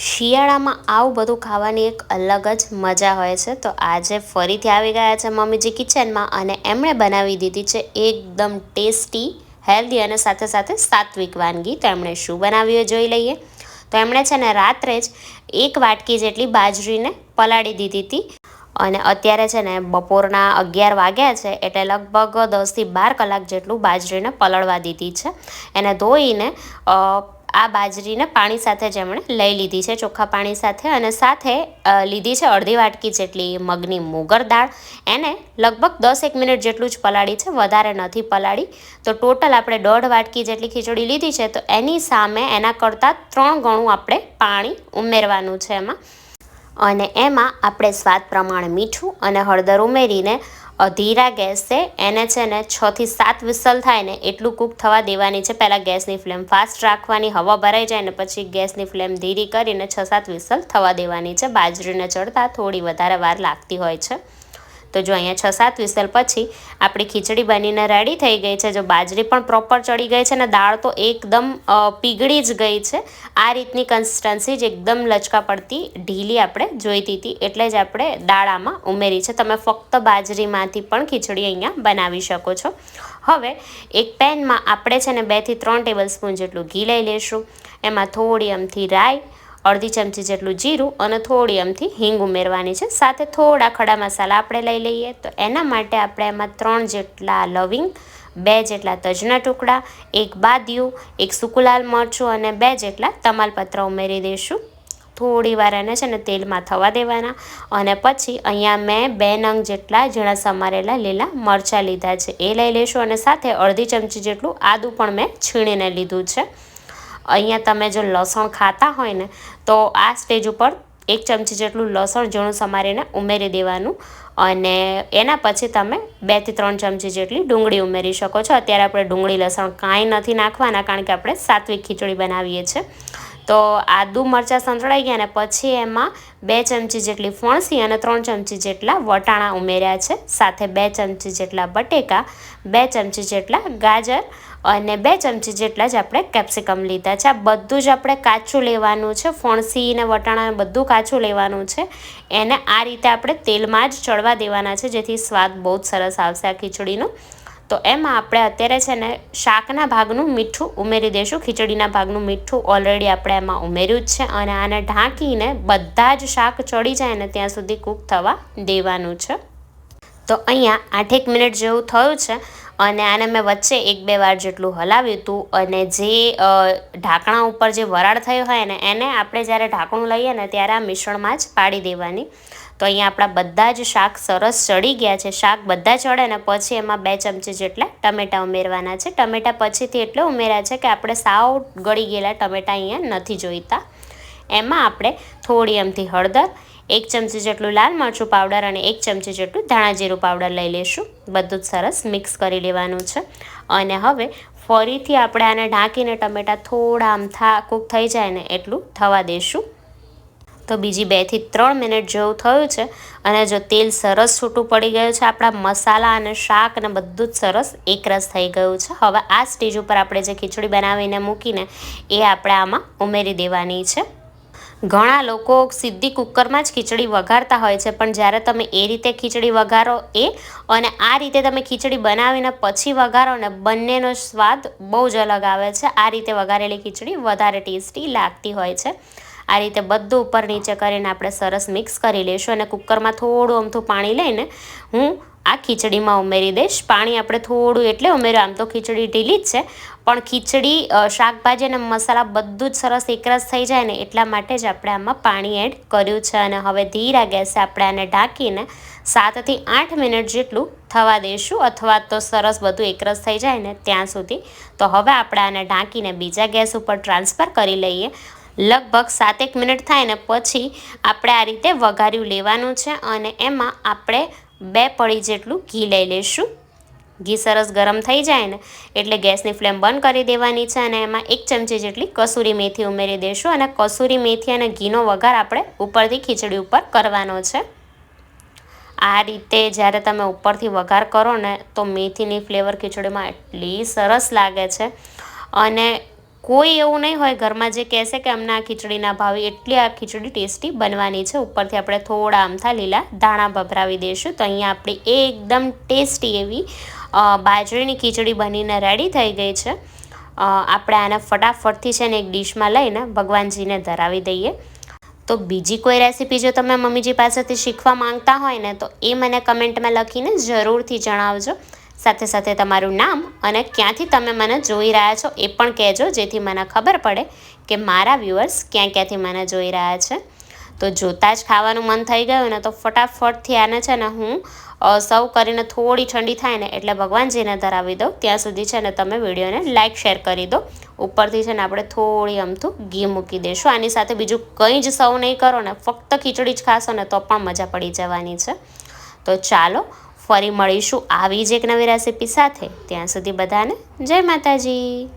શિયાળામાં આવું બધું ખાવાની એક અલગ જ મજા હોય છે. તો આજે ફરીથી આવી ગયા છે મમ્મીજી કિચનમાં અને એમણે બનાવી દીધી છે એકદમ ટેસ્ટી, હેલ્ધી અને સાથે સાથે સાત્વિક વાનગી. તો એમણે શું બનાવ્યું જોઈ લઈએ. તો એમણે છે ને રાત્રે જ એક વાટકી જેટલી બાજરીને પલાળી દીધી હતી. અને અત્યારે છે ને બપોરના અગિયાર વાગ્યા છે એટલે લગભગ દસથી બાર કલાક જેટલું બાજરીને પલળવા દીધી છે. એને ધોઈને આ બાજરીને પાણી સાથે જ એમણે લઈ લીધી છે, ચોખ્ખા પાણી સાથે અને સાથે લીધી છે અડધી વાટકી જેટલી મગની મોગર દાળ. એને લગભગ દસ એક મિનિટ જેટલું જ પલાળી છે, વધારે નથી પલાળી. તો ટોટલ આપણે દોઢ વાટકી જેટલી ખીચડી લીધી છે, તો એની સામે એના કરતાં ત્રણ ગણું આપણે પાણી ઉમેરવાનું છે એમાં. અને એમાં આપણે સ્વાદ પ્રમાણે મીઠું અને હળદર ઉમેરીને ધીરા ગેસે એને છે ને છથી સાત વિસલ થાય ને એટલું કૂક થવા દેવાની છે. પહેલાં ગેસની ફ્લેમ ફાસ્ટ રાખવાની, હવા ભરાઈ જાય ને પછી ગેસની ફ્લેમ ધીરી કરીને છ સાત વિસલ થવા દેવાની છે. બાજરીને ચડતા થોડી વધારે વાર લાગતી હોય છે. તો જો અહીંયા છ સાત વિસલ પછી આપણી ખીચડી બનીને રેડી થઈ ગઈ છે, જો બાજરી પણ પ્રોપર ચડી ગઈ છે ને દાળ તો એકદમ પીગળી જ ગઈ છે. આ રીતની કન્સિસ્ટન્સી જ એકદમ લચકા પડતી ઢીલી આપણે જોઈતી હતી, એટલે જ આપણે દાળ આમાં ઉમેરી છે. તમે ફક્ત બાજરીમાંથી પણ ખીચડી અહીંયા બનાવી શકો છો. હવે એક પેનમાં આપણે છે ને બેથી ત્રણ ટેબલ સ્પૂન જેટલું ઘી લઈ લઈશું. એમાં થોડી અમથી રાઈ અડધી ચમચી જેટલું જીરું અને થોડી અમથી હિંગ ઉમેરવાની છે. સાથે થોડા ખડા મસાલા આપણે લઈ લઈએ. તો એના માટે આપણે એમાં ત્રણ જેટલા લવિંગ, બે જેટલા તજના ટુકડા, એક બાદિયું, એક સુકુલાલ મરચું અને બે જેટલા તમાલપત્ર ઉમેરી દઈશું. થોડી વાર એને છે ને તેલમાં થવા દેવાના અને પછી અહીંયા મેં બે નંગ જેટલા ઝીણા સમારેલા લીલા મરચાં લીધા છે. એ લઈ લઈશું અને સાથે અડધી ચમચી જેટલું આદું પણ મેં છીણીને લીધું છે. અહીંયા તમે જો લસણ ખાતા હોય ને, તો આ સ્ટેજ ઉપર એક ચમચી જેટલું લસણ ઝીણું સમારીને ઉમેરી દેવાનું. અને એના પછી તમે બેથી ત્રણ ચમચી જેટલી ડુંગળી ઉમેરી શકો છો. અત્યારે આપણે ડુંગળી લસણ કાંઈ નથી નાખવાના, કારણ કે આપણે સાત્વિક ખીચડી બનાવીએ છીએ. તો આદુ મરચાં સંતળાઈ ગયા ને, પછી એમાં બે ચમચી જેટલી ફણસી અને ત્રણ ચમચી જેટલા વટાણા ઉમેર્યા છે. સાથે બે ચમચી જેટલા બટેકા, બે ચમચી જેટલા ગાજર અને બે ચમચી જેટલા જ આપણે કેપ્સિકમ લીધા છે. આ બધું જ આપણે કાચું લેવાનું છે. ફણસી ને વટાણા બધું કાચું લેવાનું છે. એને આ રીતે આપણે તેલમાં જ ચડવા દેવાના છે, જેથી સ્વાદ બહુ જ સરસ આવશે આ ખીચડીનો. તો એમાં આપણે અત્યારે છે ને શાકના ભાગનું મીઠું ઉમેરી દઈશું. ખીચડીના ભાગનું મીઠું ઓલરેડી આપણે એમાં ઉમેર્યું જ છે અને આને ઢાંકીને બધા જ શાક ચડી જાય ને ત્યાં સુધી કૂક થવા દેવાનું છે. તો અહીંયા આઠેક મિનિટ જેવું થયું છે. અને આને મેં વચ્ચે એક બે વાર જેટલું હલાવ્યું હતું અને જે ઢાંકણા ઉપર જે વરાળ થયો હોય ને, એને આપણે જ્યારે ઢાંકણું લઈએ ને, ત્યારે આ મિશ્રણમાં જ પાડી દેવાની. તો અહીંયા આપણા બધા જ શાક સરસ ચડી ગયા છે. શાક બધા ચડે ને, પછી એમાં બે ચમચી જેટલા ટમેટાં ઉમેરવાના છે. ટમેટાં પછીથી એટલે ઉમેર્યા છે કે આપણે સાવ ગળી ગયેલા ટમેટાં અહીંયા નથી જોઈતા. એમાં આપણે થોડી એમથી હળદર એક ચમચી જેટલું લાલ મરચું પાવડર અને એક ચમચી જેટલું ધાણા જીરું પાવડર લઈ લઈશું. બધું જ સરસ મિક્સ કરી લેવાનું છે. અને હવે ફરીથી આપણે આને ઢાંકીને ટમેટાં થોડા આમ થા, કૂક થઈ જાય ને એટલું થવા દઈશું તો બીજી બેથી ત્રણ મિનિટ જેવું થયું છે અને જો તેલ સરસ છૂટું પડી ગયું છે, આપણા મસાલા અને શાક અને બધું જ સરસ એકરસ થઈ ગયું છે. હવે આ સ્ટેજ ઉપર આપણે જે ખીચડી બનાવીને મૂકીને એ આપણે આમાં ઉમેરી દેવાની છે. ઘણા લોકો સીધી કુકરમાં જ ખીચડી વઘારતા હોય છે, પણ જ્યારે તમે એ રીતે ખીચડી વઘારો એ અને આ રીતે તમે ખીચડી બનાવીને પછી વઘારો ને બંનેનો સ્વાદ બહુ જ અલગ આવે છે. આ રીતે વઘારેલી ખીચડી વધારે ટેસ્ટી લાગતી હોય છે. આ રીતે બધું ઉપર નીચે કરીને આપણે સરસ મિક્સ કરી લઈશું અને કુકરમાં થોડું અમથું પાણી લઈને હું આ ખીચડીમાં ઉમેરી દઈશ. પાણી આપણે થોડું એટલે ઉમેર્યું. આમ તો ખીચડી ઢીલી જ છે. પણ ખીચડી શાકભાજી અને મસાલા બધું જ સરસ એકરસ થઈ જાય ને એટલા માટે જ આપણે આમાં પાણી એડ કર્યું છે. અને હવે ધીરા ગેસે આપણે આને ઢાંકીને સાતથી આઠ મિનિટ જેટલું થવા દઈશું. અથવા તો સરસ બધું એકરસ થઈ જાય ને ત્યાં સુધી. તો હવે આપણે આને ઢાંકીને બીજા ગેસ ઉપર ટ્રાન્સફર કરી લઈએ. લગભગ સાતેક મિનિટ થાય ને પછી આપણે આ રીતે વઘાર્યું લેવાનું છે. અને એમાં આપણે બે પડી જેટલું ઘી લઈ લઈશું ઘી સરસ ગરમ થઈ જાય ને, એટલે ગેસની ફ્લેમ બંધ કરી દેવાની છે અને એમાં એક ચમચી જેટલી કસૂરી મેથી ઉમેરી દઈશું અને કસૂરી મેથી અને ઘીનો વઘાર આપણે ઉપરથી ખીચડી ઉપર કરવાનો છે. આ રીતે જ્યારે તમે ઉપરથી વઘાર કરો ને, તો મેથીની ફ્લેવર ખીચડીમાં એટલી સરસ લાગે છે અને કોઈ એવું નહીં હોય ઘરમાં જે કહેશે કે અમને આ ખીચડીના ભાવે એટલી આ ખીચડી ટેસ્ટી બનવાની છે. ઉપરથી આપણે થોડા આમથા લીલા દાણા ભભરાવી દઈશું તો અહીંયા આપણી એકદમ ટેસ્ટી એવી બાજરીની ખીચડી બનીને રેડી થઈ ગઈ છે. આપણે આને ફટાફટથી છે ને એક ડીશમાં લઈને ભગવાનજીને ધરાવી દઈએ. તો બીજી કોઈ રેસીપી જો તમે મમ્મીજી પાસેથી શીખવા માંગતા હોય ને તો એ મને કમેન્ટમાં લખીને જરૂરથી જણાવજો. સાથે સાથે તમારું નામ અને ક્યાંથી તમે મને જોઈ રહ્યા છો એ પણ કહેજો, જેથી મને ખબર પડે કે મારા વ્યૂઅર્સ ક્યાં ક્યાંથી મને જોઈ રહ્યા છે. તો જોતાં જ ખાવાનું મન થઈ ગયું ને તો ફટાફટથી આને છે ને હું સૌ કરીને થોડી ઠંડી થાય ને એટલે ભગવાનજીને ધરાવી દઉં ત્યાં સુધી છે ને તમે વિડીયોને લાઇક શેર કરી દો. ઉપરથી છે ને આપણે થોડી અમથું ઘી મૂકી દઈશું આની સાથે બીજું કંઈ જ સર્વ નહીં કરો ને ફક્ત ખીચડી જ ખાશો ને તો પણ મજા પડી જવાની છે. તો ચાલો ફરી મળીશું આવી જ એક નવી રેસીપી સાથે. ત્યાં સુધી બધાને જય માતાજી.